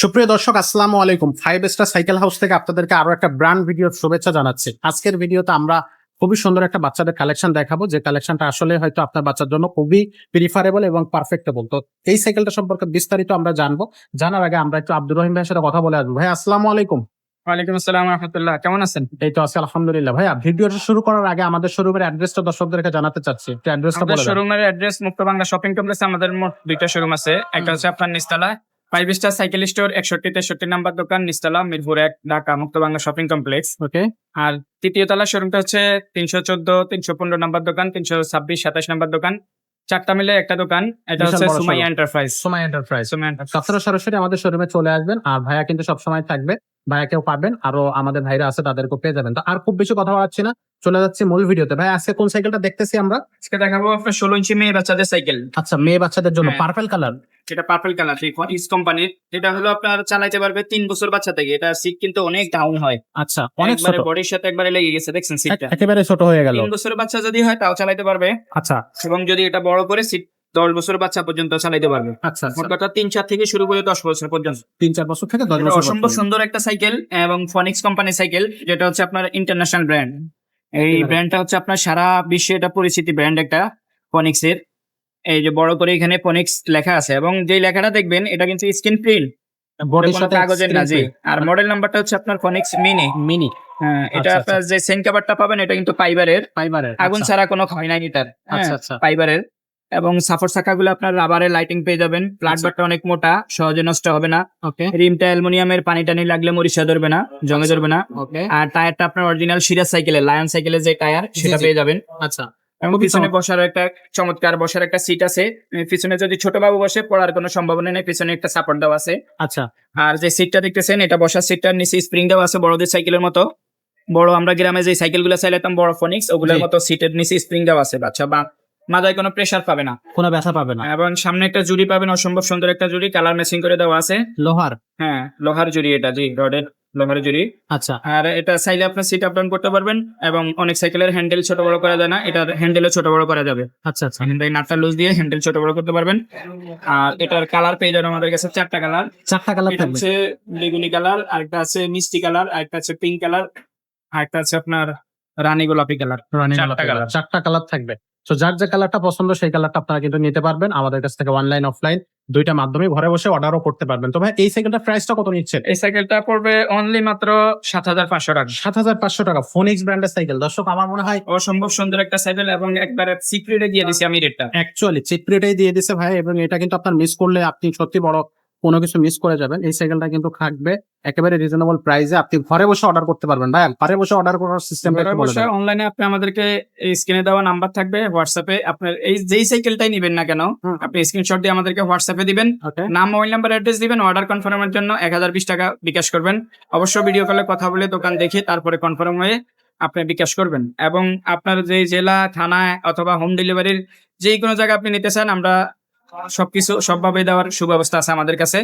সুপ্রিয় দর্শক আসসালামু আলাইকুম। ফাইভ স্টার সাইকেল হাউস থেকে আপনাদেরকে আরও একটা ব্র্যান্ড ভিডিওর শুভেচ্ছা জানাচ্ছি। আজকের ভিডিওতে আমরা খুবই সুন্দর একটা বাচ্চাদের কালেকশন দেখাবো। যে কালেকশনটা আসলে হয়তো আপনার বাচ্চার জন্য খুবই প্রিফারেবল এবং পারফেক্টেবল তো এই সাইকেলটা সম্পর্কে বিস্তারিত আমরা জানব। জানার আগে আমরা একটু আব্দুর রহিম ভাইয়ের সাথে কথা বলে আসব। ভাই আসসালামু আলাইকুম। ওয়ালাইকুম আসসালাম রহমতুল্লাহ। কেমন আছেন? এই তো আছে আলহামদুলিল্লাহ। ভাইয়া ভিডিওটা শুরু করার আগে আমাদের শোরুমের অ্যাড্রেসটা দর্শকদেরকে জানাতে চাচ্ছি। অ্যাড্রেসটা বলে শোরুমের অ্যাড্রেস মুক্ত বাংলা শপিং কমপ্লেক্সে আমাদের মোট দুইটা শোরুম আছে। একটা হচ্ছে আপনার নিস্তালা ফাইভ স্টার সাইকেল স্টোর একষট্টি তেষট্টি নাম্বার দোকান নিস্তলা মিরপুর এক Dhaka Mukto Bangla shopping complex okay আর তৃতীয় তলা শোরুমটা হচ্ছে তিনশো চোদ্দ তিনশো পনেরো নাম্বার দোকান তিনশো ছাব্বিশ সাতাশ নাম্বার দোকান। চারটা মিলে একটা দোকান এটা হচ্ছে সুমাই এন্টারপ্রাইজ সুমাই এন্টারপ্রাইজ সুমাই এন্টারপ্রাইজ সরাসরি আমাদের শোরুমে চলে আসবেন। আর ভাইয়া কিন্তু সবসময় থাকবে। ভাইয়াকেও পাবেন আরও আমাদের ভাইরা আছে তাদেরকেও পেয়ে যাবেন। তো আর খুব বেশি কথা বলাচ্ছি না চলে যাচ্ছি মূল ভিডিওতে। ভাই আজকে কোন সাইকেলটা দেখতেছি আমরা? আজকে দেখাবো আপনার ষোলো ইঞ্চি মেয়ে বাচ্চাদের সাইকেল আচ্ছা মেয়ে বাচ্চাদের জন্য। পার্পল কালার যেটা পার্পল কালার ইস কোম্পানির এটা হলো আপনার চালাইতে পারবে তিন বছর বাচ্চা থেকে। এটা সিট কিন্তু অনেক ডাউন হয়। আচ্ছা অনেক ছোট। বডির সাথে একবারে লেগে গেছে দেখছেন সিটটা একেবারে ছোট হয়ে গেল। তিন বছরের বাচ্চা যদি হয় তাও চালাইতে পারবে। আচ্ছা। এবং যদি এটা বড় করে সিট দশ বছর বাচ্চা পর্যন্ত চালাইতে পারবে। আচ্ছা কথা তিন চার থেকে শুরু করে দশ বছর পর্যন্ত। তিন চার বছর থেকে দশ বছর অসম্ভব সুন্দর একটা সাইকেল এবং ফনিক্স কোম্পানির সাইকেল যেটা হচ্ছে আপনার ইন্টারন্যাশনাল ব্র্যান্ড এই ব্র্যান্ডটা হচ্ছে আপনার সারা বিশ্বে এটা পরিচিতি ব্র্যান্ড একটা ফনিক্স এর এই যে বড় করে এখানে ফনিক্স লেখা আছে এবং যে লেখাটা দেখবেন এটা কিন্তু স্ক্রিন প্রিন্ট কাগজের না জি। আর মডেল নাম্বারটা হচ্ছে আপনার ফনিক্স মিনি মিনি হ্যাঁ এটা আচ্ছা, আপনার যে সেন কাভারটা পাবেন এটা কিন্তু ফাইবারের ফাইবারের আগুন ছাড়া কোনো ক্ষয় নাই এটার। আচ্ছা আচ্ছা। ফাইবারের এবং সাপোর্ট চাকাগুলো আপনার রাবারের লাইটিং পেয়ে যাবেন। প্লাট আচ্ছা। বারটা অনেক মোটা সহজে নষ্ট হবে না। ওকে। রিমটা অ্যালুমিনিয়ামের পানি টানি লাগলে মরিচা ধরবে না জমে আচ্ছা। ধরবে না। ওকে। আর টায়ারটা আপনার অরিজিনাল সিরাজ সাইকেলের লায়ন সাইকেলের যে টায়ার সেটা পেয়ে যাবেন। আচ্ছা। এবং পিছনে বসার একটা চমৎকার বসার একটা সিট আছে। পিছনে যদি ছোট বাবু বসে পড়ার কোনো সম্ভাবনা নেই পিছনে একটা সাপোর্ট দেওয়া আছে। আচ্ছা। আর যে সিটটা দেখতেছেন এটা বসার সিটটার নিচে স্প্রিং দেওয়া আছে বড়দের সাইকেলের মতো। বড় আমরা গ্রামে যে সাইকেলগুলো চাইলাম বড় ফনিক্স ওগুলোর মতো সিটের নিচে স্প্রিং দেওয়া আছে বাচ্চা বা মাথায় কোনো প্রেসার পাবে না। কোনো ব্যথা পাবে না। এবং সামনে একটা জুড়ি পাবেন অসম্ভব সুন্দর একটা জুড়ি কালার ম্যাচিং করে দেওয়া আছে। লোহার? হ্যাঁ লোহার জুড়ি এটা জি রডের লোহার জুড়ি। আচ্ছা। আর এটা চাইলে আপনার সিট আপ ডাউন করতে পারবেন এবং অনেক সাইকেলের হ্যান্ডেল ছোট বড় করা যায় না এটার হ্যান্ডেলও ছোট বড় করা যাবে। আচ্ছা আচ্ছা। হ্যান্ডেল নাটটা লুজ দিয়ে হ্যান্ডেল ছোট বড় করতে পারবেন। আর এটার কালার পেয়ে যাবেন আমাদের কাছে চারটা কালার চারটা কালার হচ্ছে বেগুনি কালার আরেকটা আছে মিষ্টি কালার আরেকটা আছে পিঙ্ক কালার আরেকটা আছে আপনার রানী গোলাপি কালার রানী গোলাপি colour। চারটা কালার থাকবে। তো যার যে কালারটা পছন্দ সেই কালারটা আপনারা কিন্তু নিতে পারবেন। আমাদের কাছ থেকে অনলাইন অফলাইন দুইটা মাধ্যমে ঘরে বসে অর্ডারও করতে পারবেন। তো ভাই এই সাইকেলটার প্রাইসটা কত নিচ্ছেন? এই সাইকেলটা পড়বে অনলি মাত্র সাত হাজার পাঁচশো টাকা। সাত হাজার পাঁচশো টাকা ফোনিক্স ব্র্যান্ডের সাইকেল দর্শক আমার মনে হয় অসম্ভব সুন্দর একটা সাইকেল এবং একবারে সিক্রেটে দিয়ে দিছি আমি রেটটা অ্যাকচুয়ালি চিপ রেটেই দিয়ে দিছে ভাই এবং এটা কিন্তু আপনার মিস করলে আপনি সত্যি বড় কোনো কিছু মিস করে যাবেন এই সাইকেলটা কিন্তু থাকবে একেবারে রিজনেবল প্রাইসে আপনি ঘরে বসে অর্ডার করতে পারবেন ভাই ঘরে বসে অর্ডার করার দেন। অনলাইনে আপনি আমাদেরকে স্ক্রিনে দেওয়া নাম্বার থাকবে হোয়াটসঅ্যাপে আপনার এই যেই সাইকেলটাই নিবেন না কেন। আপনি স্ক্রিনশট দিয়ে আমাদেরকে হোয়াটসঅ্যাপে দিবেন। নাম মোবাইল নাম্বার অ্যাড্রেস দিবেন অর্ডার কনফার্মের জন্য এক হাজার বিশ টাকা বিকাশ করবেন। অবশ্য ভিডিও কলে কথা বলে দোকান দেখে তারপরে কনফার্ম হয়ে আপনি বিকাশ করবেন। এবং আপনার যে জেলা থানায় অথবা হোম ডেলিভারির যে কোনো জায়গায় আপনি নিতে চান আমরা সবকিছু সবভাবে দেওয়ার সুব্যবস্থা আছে আমাদের কাছে।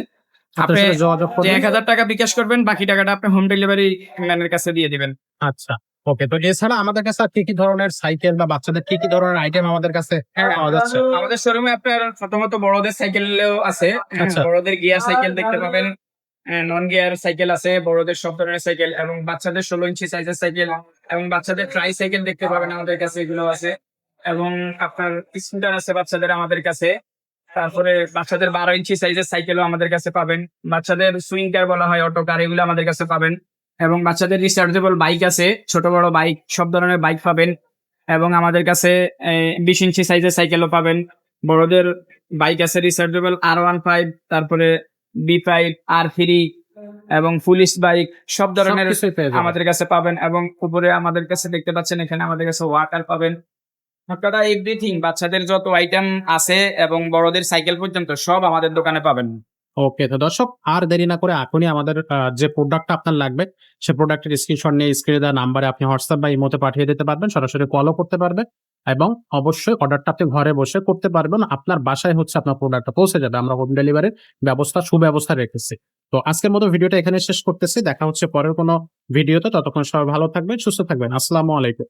আপনি এক হাজার টাকা বিকাশ করবেন বাকি টাকাটা আপনি হোম ডেলিভারি ম্যানের কাছে দিয়ে দিবেন। আচ্ছা ওকে তো এছাড়া আমাদের কাছে আর কি কি ধরনের সাইকেল বা বাচ্চাদের কি কি ধরনের আইটেম আমাদের কাছে পাওয়া যাচ্ছে? আমাদের শোরুমে আপনার প্রথমত বড়দের সাইকেলও আছে। আচ্ছা। বড়দের গিয়ার সাইকেল দেখতে পাবেন। নন গিয়ার সাইকেল আছে বড়দের সব ধরনের সাইকেল এবং বাচ্চাদের ষোলো ইঞ্চি সাইজের সাইকেল এবং বাচ্চাদের ট্রাই সাইকেল দেখতে পাবেন আমাদের কাছে এগুলো আছে। এবং আপনার স্কুটার আছে বাচ্চাদের আমাদের কাছে। তারপরে বাচ্চাদের বারো ইঞ্চি সাইজের সাইকেলও আমাদের কাছে পাবেন। বাচ্চাদের সুইং কার বলা হয় অটো কার এগুলো আমাদের কাছে পাবেন। এবং বাচ্চাদের রিচার্জেবল বাইক আছে ছোট বড় বাইক সব ধরনের বাইক পাবেন। এবং আমাদের কাছে বিশ ইঞ্চি সাইজের সাইকেলও পাবেন। বড়দের বাইক আছে রিচার্জেবল আর ওয়ান ফাইভ তারপরে বি ফাইভ আর থ্রি এবং পুলিশ বাইক সব ধরনের। আমাদের কাছে পাবেন। এবং উপরে আমাদের কাছে দেখতে পাচ্ছেন এখানে আমাদের কাছে ওয়াটার পাবেন। আপনারা এভরিথিং বাচ্চাদের যত আইটেম আছে এবং বড়দের সাইকেল পর্যন্ত সব আমাদের দোকানে পাবেন। ওকে তো দর্শক, আর দেরি না করে এখনই আমাদের যে প্রোডাক্টটা আপনার লাগবে, সে প্রোডাক্টের স্ক্রিনশট নিয়ে স্ক্রিনে দেওয়া নাম্বারে আপনি হোয়াটসঅ্যাপ বা ইমোতে পাঠিয়ে দিতে পারবেন, সরাসরি কলও করতে পারবেন এবং অবশ্যই অর্ডারটা আপনি ঘরে বসে করতে পারবেন, আপনার বাসায় হচ্ছে আপনার প্রোডাক্টটা পৌঁছে যাবে, আমরা হোম ডেলিভারির ব্যবস্থা, সুব্যবস্থা রেখেছি। তো আজকের মতো ভিডিওটা এখানে শেষ করতেছি, দেখা হচ্ছে পরের কোনো ভিডিওতে ততক্ষণ সবাই ভালো থাকবেন, সুস্থ থাকবেন, আসসালামু আলাইকুম।